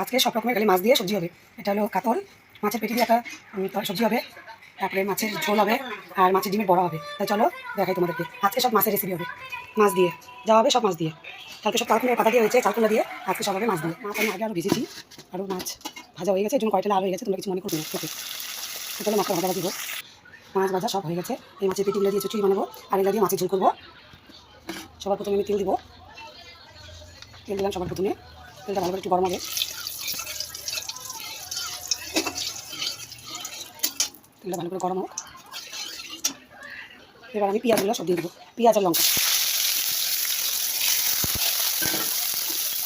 আজকে সব রকমের খালি মাছ দিয়ে সবজি হবে। এটা হলো কাতল, মাছের পেটি দিয়ে একটা সবজি হবে, তারপরে মাছের ঝোল হবে, আর মাছের ডিমের বড়া হবে। তাই চলো দেখাই তোমাদেরকে। আজকে সব মাছের রেসিপি হবে, মাছ দিয়ে। যা হবে সব মাছ দিয়ে। কালকে সব কালকুলের পাতা দিয়ে হয়েছে কালকুলা দিয়ে। আজকে সব হবে মাছ দিয়ে। মাছ আমি আগে আরও ভেজেছি আরও মাছ ভাজা হয়ে গেছে, এই জন্য কয়টা লাল হয়ে গেছে, তোমরা কিছু মনে করবে না, খেতে। তাহলে মাছটা ভাজা ভাজি হোক। মাছ ভাজা সব হয়ে গেছে, এই মাছের পেটিগুলো দিয়ে চুচুড়ি বানাবো, আর এগুলো দিয়ে মাছের ঝোল করব। সবার প্রথমে আমি তেল দিব। তেল দিলাম সবার প্রথমে। তেলটা ভালো করে একটু গরম হবে। তেলটা ভালো করে গরম হোক। এবার আমি পেঁয়াজগুলো সব দিয়ে দেবো। পেঁয়াজ আর লঙ্কা।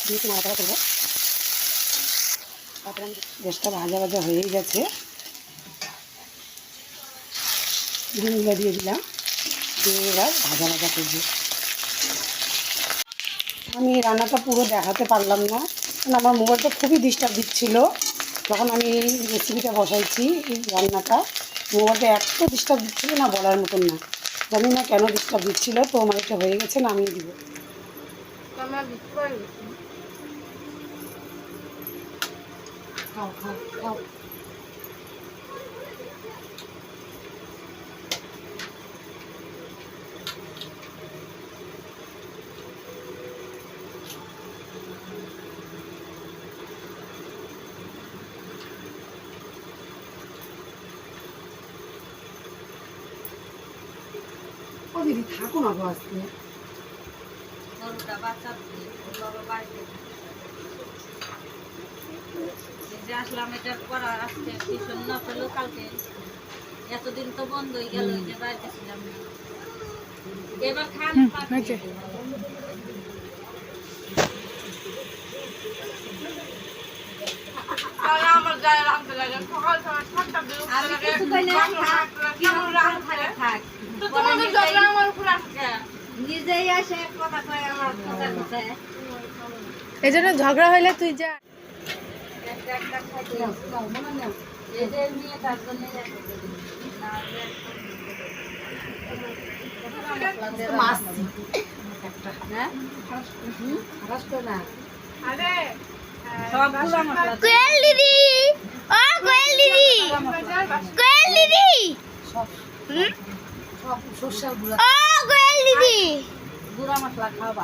দিয়ে একটু নাড়াচাড়া করব। তারপরে আমি গ্যাসটা ভাজা ভাজা হয়েই গেছে। ডিমগুলো দিয়ে দিলাম। দিয়ে এবার ভাজা ভাজা করব। আমি রান্নাটা পুরো দেখাতে পারলাম না। কারণ আমার মোবাইলটা খুবই ডিস্টার্ব দিচ্ছিল যখন আমি এই রেসিপিটা বসাইছি এই রান্নাটা। মোবাইলটা এত ডিস্টার্ব দিচ্ছিল না বলার মতন না। জানি না কেন ডিস্টার্ব দিচ্ছিল তো আমার এটা হয়ে গেছে না আমি দিব। খাও খাও খাও। ও দিদি থাকো না গো আজকে? গরুটা বাচ্চা দিয়ে ওর বাবা বাড়িতে থাকে। আসলাম এটা করা আজকে টিউশন না পেল কালকে। এতদিন তো বন্ধ হয়ে গেল এই যে বাড়িতে ছিলাম এবার খান পাঠিয়ে দেবো। আমি কিছু কই না, থাক, এই জন্য ঝগড়া হইলে তুই যা হ্যাঁ কোয়েল দিদি ও কোয়েল দিদি কোয়েল দিদি সব সব সর্ষার গুঁড়া ও কোয়েল দিদি গুঁড়া মশলা খাওয়া